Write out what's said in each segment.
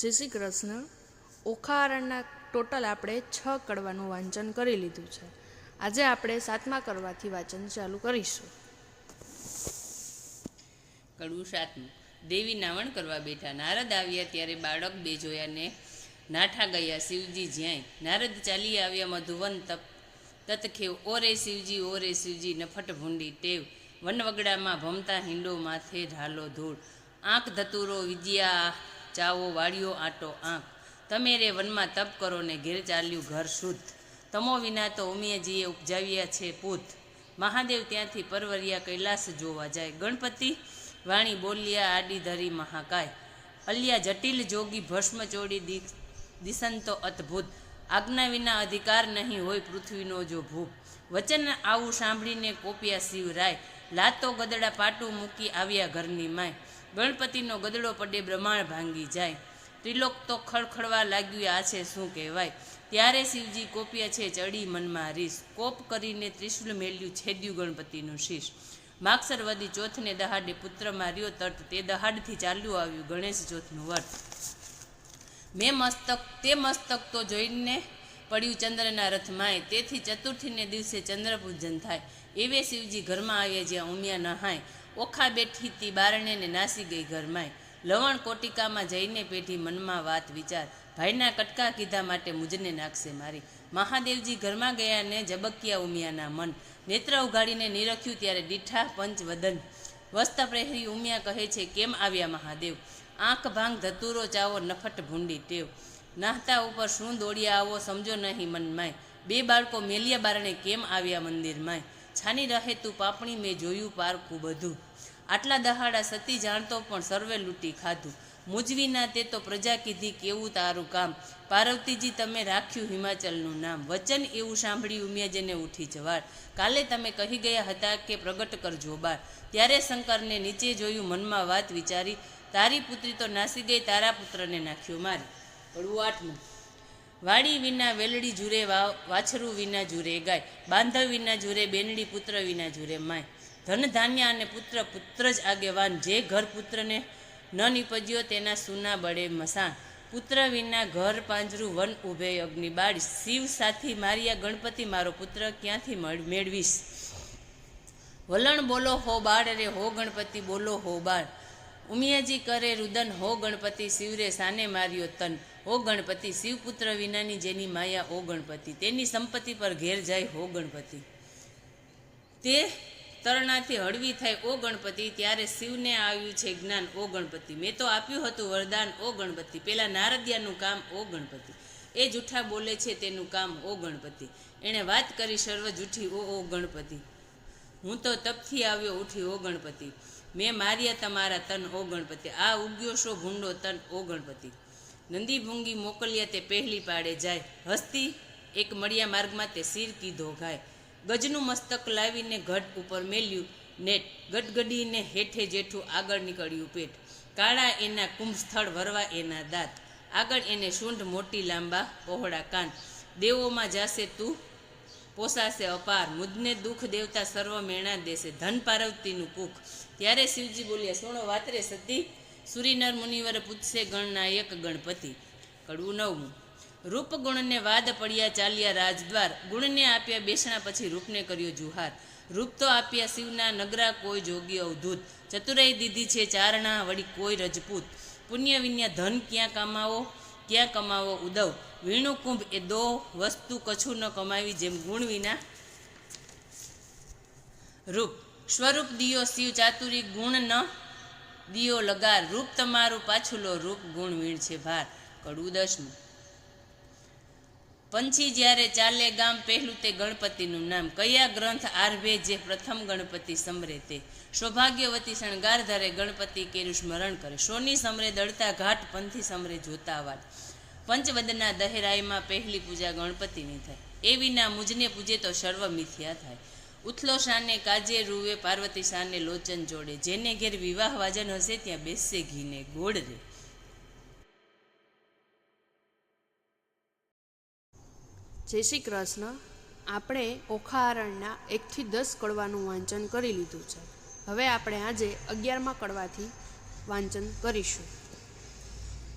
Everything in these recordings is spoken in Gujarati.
જય શ્રી કૃષ્ણ ઓખારણના ટોટલ આપણે છ કડવાનું વાંચન કરી લીધું છે. આજે આપણે સાતમા કરવાથી વાંચન ચાલુ કરીશું. કડવું સાતમું. દેવી નાવણ કરવા બેઠા. નારદ આવ્યા ત્યારે બાળક બે જોયા ને નાઠા ગયા. શિવજી જ્યાંય. નારદ ચાલી આવ્યા મધુવન તપ તતખેવ. ઓરે શિવજી ઓરે શિવજી, નફટ ભૂંડી, ટેવ. વનવગડામાં ભમતા હિંડો માથે ઢાલો ધૂળ. આંખ ધતુરો વિદ્યા ચાવો, વાળ્યો, આંટો, આંખ. તમે રે વનમાં તપ કરો ને ઘેર ચાલ્યું ઘર શુદ્ધ. તમો વિના તો ઉમિયાજીએ ઉપજાવ્યા છે પૂત. મહાદેવ ત્યાંથી પરવરિયા કૈલાસ જોવા જાય. ગણપતિ વાણી બોલ્યા, આડી ધરી મહાકાય. અલ્યા જટિલ જોગી ભસ્મ ચોડી દિશંતો અદ્ભુત. આજ્ઞા વિના અધિકાર નહીં હોય પૃથ્વીનો જો ભૂપ. વચન આવું સાંભળીને કોપ્યા શિવરાય. લાતો ગદડા પાટું મૂકી આવ્યા ઘરની માય. ગણપતિનો ગદડો પડે બ્રહ્માંડ ભાંગી જાય. ત્રિલોક તો ખડખડવા લાગ્યું, આ છે શું કહેવાય? ત્યારે શિવજી કોપ્યા છે ચડી મનમાં રીસ. કોપ કરીને ત્રિશુલ મેલ્યું છેદ્યું ગણપતિનું શીશ. માગસર વદી ચોથને દહાડે પુત્ર માર્યો તટ. તે દહાડથી ચાલ્યું આવ્યું ગણેશ ચોથનું વર્ત મેં મસ્તક, તે મસ્તક તો જોઈને પડ્યું ચંદ્રના રથમાંય તેથી ચતુર્થીને દિવસે ચંદ્ર પૂજન થાય. એવે શિવજી ઘરમાં આવ્યા જ્યાં ઉમિયા નહાય, ઓખા બેઠી તી બારણે ને નાસી ગઈ ઘરમાંય. લવણ કોટિકામાં જઈને પેઢી મનમાં વાત વિચાર, ભાઈના કટકા કીધા માટે મુજને નાખશે મારી. મહાદેવજી ઘરમાં ગયા ને જબકિયા ઉમિયાના મન. નેત્ર ઉઘાડીને નિરખ્યું ત્યારે દીઠા પંચ વદન વસ્ત્ર પ્રહરી ઉમિયા કહે છે, કેમ આવ્યા મહાદેવ? આંખ ભાંગ ધતુરો ચાવો નફટ ભૂંડી ટેવ. નાહતા ઉપર શું દોડ્યા આવો સમજો નહીં મનમાંય. બે બાળકો મેલિયા બારણે કેમ આવ્યા મંદિરમાંય? છાની રહે તું પાપણી મેં જોયું પારકું બધું. આટલા દહાડા સતી જાણતો પણ સર્વે લૂંટી ખાધું. મુજવીના તે તો પ્રજા કીધી કેવું તારું કામ. પાર્વતીજી, તમે રાખ્યું હિમાચલનું નામ. વચન એવું સાંભળી ઉમિયાજને ઉઠી જવાર કાલે તમે કહી ગયા હતા કે પ્રગટ કરજો બાર. ત્યારે શંકરને નીચે જોયું મનમાં વાત વિચારી, તારી પુત્રી તો નાસી ગઈ, તારા પુત્રને નાખ્યો મારી. પડવું આઠમું. વાડી વિના વેલડી જુરે વાછરું વિના જુરે ગાય, બાંધવ વિના જુરે, બેનડી પુત્ર વિના જુરે માય. ધન ધાન્ય અને પુત્ર પુત્ર જ આગેવાન. જે ઘર પુત્રને ન નીપજ્યો તેના સુના બળે મસાણ. પુત્ર વિના ઘર પાંજરું વન ઉભે અગ્નિ બાળી. શિવ સાથી મારિયા ગણપતિ મારો પુત્ર ક્યાંથી મળ- મેળવીશ? વલણ બોલો હો બાળ રે, હો ગણપતિ બોલો હો બાળ. ઉમિયાજી કરે રુદન, હો ગણપતિ, શિવરે સાને માર્યો તન. હો ગણપતિ, શિવપુત્ર વિનાની જેની માયા ઓ ગણપતિ. તેની સંપત્તિ પર ઘેર જાય, હો ગણપતિ. તે તરણાથી હળવી થાય ઓ ગણપતિ, ત્યારે શિવને આવ્યું છે જ્ઞાન ઓ ગણપતિ. મેં તો આપ્યું હતું વરદાન ઓ ગણપતિ. પેલા નારદિયાનું કામ ઓ ગણપતિ. એ જૂઠા બોલે છે તેનું કામ ઓ ગણપતિ. એણે વાત કરી સર્વ જૂઠી ઓ ઓ ગણપતિ. હું તો તપથી આવ્યો, ઉઠી ઓ ગણપતિ. મેં માર્યા તમારા તન, ઓ ગણપતિ. આ ઉગ્યો શો ભૂંડો તન, ઓ ગણપતિ. નંદી ભૂંગી મોકલ્યા તે પહેલી પાડે જાય. હસ્તી એક મળ્યા માર્ગમાં તે શિર કીધો ઘાય ગજનું મસ્તક લાવીને ઘટ ઉપર મેલ્યું નેટ. ગડગડીને હેઠે જેઠું આગળ નીકળ્યું પેટ. કાળા એના કુંભ સ્થળ વરવા એના દાંત. આગળ એને શુંઢ મોટી લાંબા પહોળા કાન. દેવોમાં જાશે તું પોસાશે અપાર મુજને દુઃખ દેવતા સર્વ મેણા દેશે, ધન પાર્વતીનું કુખ. ત્યારે શિવજી બોલ્યા, સુણો વાતરે સતી, સુરીનર મુનિવર પૂછશે ગણનાયક ગણપતિ. કડવું નવમું. રૂપ ગુણને વાદ પડ્યા ચાલ્યા રાજદ્વાર. ગુણને આપ્યા બેસણા પછી રૂપને કર્યો જુહાર. રૂપ તો આપ્યા શિવના નગરા કોઈ જોગી અવધૂત. ચતુરાઈ દીધી છે ચારણા વળી કોઈ રજપૂત. પુણ્ય વિન્યા ધન ક્યાં કમાવો? ક્યાં કમાવો ઉદવ? વીણું કુંભ એ દો વસ્તુ કછું ન કમાવી જેમ ગુણ વિના. રૂપ, સ્વરૂપ દિયો શિવ ચાતુરી, ગુણ ન દિયો લગાર. રૂપ તમારું પાછું લો. રૂપ ગુણ વીણ છે ભાર. કડવું દસમું. પંછી જ્યારે ચાલે ગામ, પહેલું તે ગણપતિનું નામ. કયા ગ્રંથ આરભે જે પ્રથમ ગણપતિ સમરે તે? સૌભાગ્યવતી શણગાર ધરે ગણપતિ કેરું સ્મરણ કરે. સોની સમરે દળતા ઘાટ, પંથી સમરે જોતા વાટ. પંચવદના દહેરાઈમાં પહેલી પૂજા ગણપતિની થાય. એ વિના મુજને પૂજે તો સર્વ મિથ્યા થાય. ઉથલો શાને કાજે રૂવે, પાર્વતી શાને લોચન જોડે. જેને ઘેર વિવાહ વાજન હશે ત્યાં બેસશે ઘીને ગોળ રે. જય શ્રી કૃષ્ણ. આપણે ઓખારણના એકથી દસ કડવાનું વાંચન કરી લીધું છે. હવે આપણે આજે અગિયારમાં કડવાથી વાંચન કરીશું.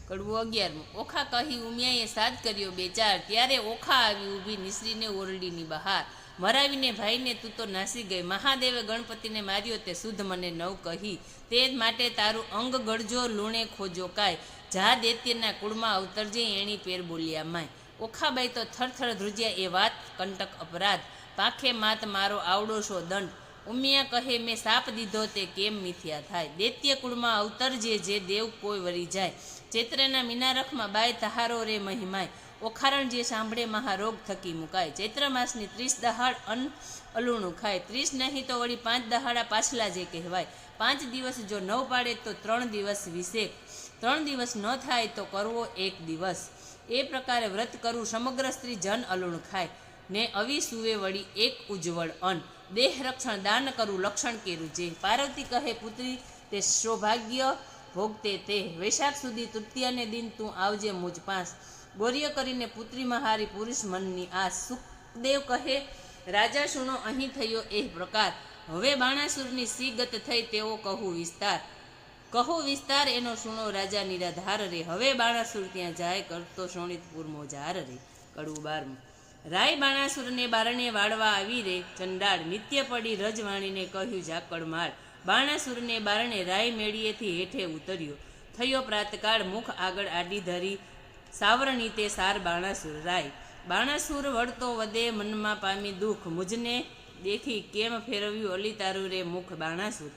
કડવું અગિયારમું. ઓખા કહી ઉમિયાએ સાદ કર્યો બે ચાર. ત્યારે ઓખા આવી ઊભી નિસરીને ઓરડીની બહાર. મરાવીને ભાઈને તું તો નાસી ગઈ. મહાદેવે ગણપતિને માર્યો તે શુદ્ધ મને નવ કહી. તે માટે તારું અંગ ગળજો, લૂણે ખોજો કાય. જા દેત્યના કુળમાં અવતરજે એણી પેર બોલ્યા માય. ઓખાબાઈ તો થરથર ધ્રુજ્યા એ વાત, કંટક અપરાધ. પાખે માત મારો આવડો શો દંડ? ઉમિયા કહે, મેં સાપ દીધો તે કેમ મિથ્યા થાય? દૈત્ય કુળમાં અવતરજે જે દેવ કોઈ વરી જાય. ચૈત્રના મિનારખમાં બાય તહારો રે મહિમાય. ઓખારણ જે સાંભળે મહારોગ થકી મુકાય. ચૈત્ર માસની ત્રીસ દહાડ અન્ન અલુણું ખાય. ત્રીસ નહીં તો વળી પાંચ દહાડા પાછલા જે કહેવાય. પાંચ દિવસ જો ન પાડે તો ત્રણ દિવસ વિશે. ત્રણ દિવસ ન થાય તો કરવો એક દિવસ. એ પ્રકારે વ્રત કરવું સમગ્ર સ્ત્રી જન અલુણ ખાય. ને અવી સુવે વળી એક ઉજ્જવળ અન્ન. દેહ રક્ષણ દાન કરવું લક્ષણ કેરું જે પાર્વતી કહે પુત્રી, તે સૌભાગ્ય ભોગતે તે. વૈશાખ સુધી તૃતીયાને દિન તું આવજે મુજ પાસ. ગોર્ય કરીને પુત્રી મહારી પુરુષ મનની આ સુખદેવ કહે, રાજા સુનો અહીં થયો એ પ્રકાર. હવે બાણાસુરની સી ગત થઈ તેવો કહું વિસ્તાર. કહો વિસ્તાર એનો સુનો રાજા નિરાધાર રે. હવે બાણાસુર ત્યાં જાય, કરતો શોણિતપુર મોજાર રે. કડવું બારમું. રાય બાણાસુરને બારણે વાળવા આવી રે. ચંડાળ નિત્ય પડી રજવાણીને કહ્યું, ઝાકળ માળ બાણાસુરને બારણે રાય મેળીએથી હેઠે ઉતર્યો. થયો પ્રાતકાળ, મુખ આગળ આડી ધરી. સાવરણી તે સાર બાણાસુર રાય. બાણાસુર વળતો વદે મનમાં પામી દુઃખ. મુજને દેખી કેમ ફેરવ્યું અલી તારું રે મુખ બાણાસુર?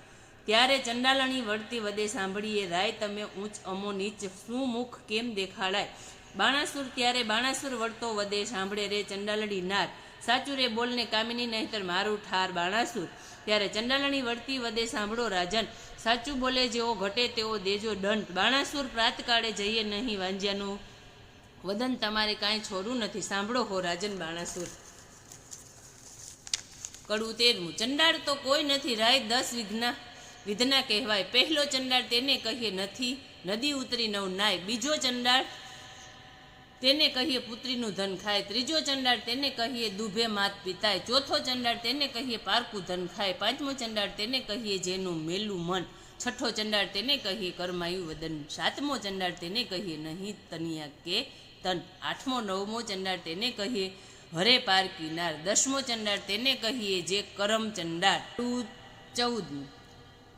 ત્યારે ચંડાલણી વળતી વદે સાંભળીએ, રાય તમે ઊંચ અમો નીચ શું મુખ કેમ દેખાડાય? બાણાસુર ત્યારે બાણાસુર વળતો વદે સાંભળે, રે ચંડાલણી નાર. સાચું રે બોલને કામિની નહીતર મારું ઠાર બાણાસુર. ત્યારે ચંડાલણી વળતી વદે સાંભળો, રાજન, સાચું બોલે જેવો ઘટે તેવો દેજો દંડ. બાણાસુર પ્રાતકાળે જઈએ નહીં વાંજ્યાનું. વદન તમારે કાંઈ છોડવું નથી. સાંભળો હો, રાજન બાણાસુર. કડવું તેરમું. ચંડાળ તો કોઈ નથી. રાય દસ વિઘ્ના વિધના કહેવાય. પહેલો ચંડાળ તેને કહીએ નથી, નદી ઉતરી નવ નાય. બીજો ચંડાળ તેને કહીએ પુત્રીનું ધન ખાય. ત્રીજો ચંડાળ તેને કહીએ દુભે માત પિતાય. ચોથો ચંડાળ તેને કહીએ પારકું ધન ખાય. પાંચમો ચંડાળ તેને કહીએ જેનું મેલું મન. છઠ્ઠો ચંડાળ તેને કહીએ કરમાયું વદન. સાતમો ચંડાળ તેને કહીએ નહીં તનિયા કે તન. આઠમો, નવમો ચંડાળ તેને કહીએ હરે પાર કિનાર. દસમો ચંડાળ તેને કહીએ જે કરમ ચંડાળ. ચૌદમું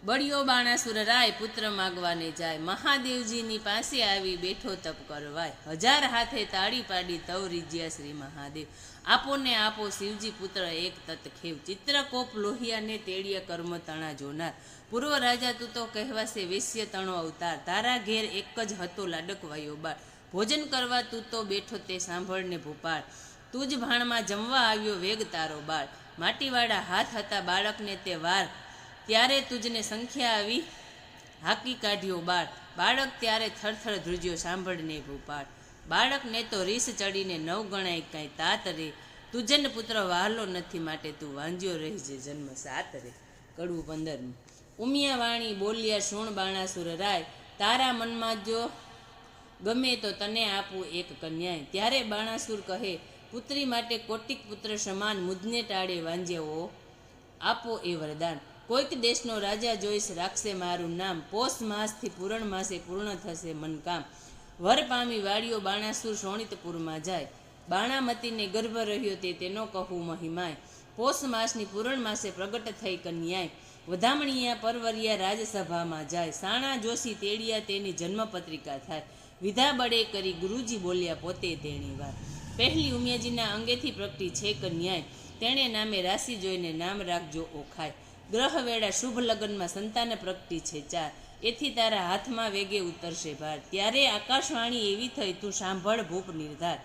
બળિયો બાણાસુર રાય પુત્ર માગવાને જાય. મહાદેવજીની પાસે આવી બેઠો તપ કરવાય. હજાર હાથે તાળી પાડી તવ રીજ્યા શ્રી મહાદેવ. આપોને આપો શિવજી પુત્ર એક તત ખેવ ચિત્રકોપ લોહિયાને તેડિયા કર્મ તણા જોનાર. પૂર્વ રાજા તું તો કહેવાશે વેશ્ય તણો અવતાર. તારા ઘેર એક જ હતો લાડકવાયો બાળ. ભોજન કરવા તું તો બેઠો તે સાંભળને ભૂપાળ. તું જ ભાણમાં જમવા આવ્યો વેગ તારો બાળ. માટીવાળા હાથ હતા બાળકને તે વાર. ત્યારે તુજને સંખ્યા આવી. હાકી કાઢ્યો બાળ. બાળક ત્યારે થરથર ધ્રુજ્યો સાંભળને ભૂપાળ બાળકને તો રીસ ચડીને નવ ગણાય કાંઈ તાત રે. તુજન પુત્ર વહાલો નથી માટે તું વાંજ્યો રહેજે જન્મ સાત રે. કડવું પંદરમું ઉમિયા વાણી બોલ્યા, શૂણ બાણાસુર રાય, તારા મનમાં જો ગમે તો તને આપું એક કન્યાએ ત્યારે બાણાસુર કહે, પુત્રી માટે કોટિક પુત્ર સમાન મુજને ટાળે વાંજ્યવો આપો એ વરદાન. કોઈક દેશનો રાજા જોઈશ, રાખશે મારું નામ. પોષ માસથી પૂરણ માસે પૂર્ણ થશે મનકામ. વર પામી વાડીઓ બાણાસુર શોણિતપુરમાં જાય. બાણામતીને ગર્ભ રહ્યો તે તેનો કહું મહિમાય. પોષ માસની પૂરણ માસે પ્રગટ થઈ કન્યાય. વધામણીયા પરવરિયા રાજસભામાં જાય. સાણા જોશી તેડિયા તેની જન્મપત્રિકા થાય. વિધા બળે કરી ગુરુજી બોલ્યા, પોતે તેણી વાર. પહેલી ઉમિયાજીના અંગેથી પ્રગટી છે કન્યાય. તેણે નામે રાશિ જોઈને નામ રાખજો ઓખાય. ગ્રહ વેળા શુભ લગ્નમાં સંતાન પ્રગટી છે ચાર. એથી તારા હાથમાં વેગે ઉતરશે ભાર. ત્યારે આકાશવાણી એવી થઈ, તું સાંભળ ભૂપ નિર્ધાર.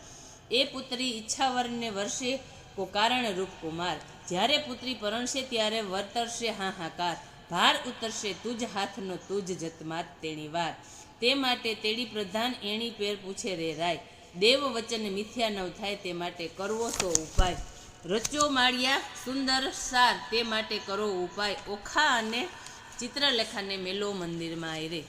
એ પુત્રી ઈચ્છાવરને વર્ષે કો કારણ રૂપ કુમાર. જ્યારે પુત્રી પરણશે, ત્યારે વર્તરશે હાહાકાર. ભાર ઉતરશે તુજ હાથનો તુજ જતમાત તેણી વાર. તે માટે તેડી પ્રધાન એણી પેર પૂછે, રે રાય, દેવ વચન મિથ્યા નવ થાય, તે માટે કરવો તો ઉપાય. રચો માળિયા સુંદર સાર તે માટે કરો ઉપાય. ઓખા અને ચિત્રલેખાને મેલો મંદિરમાં રે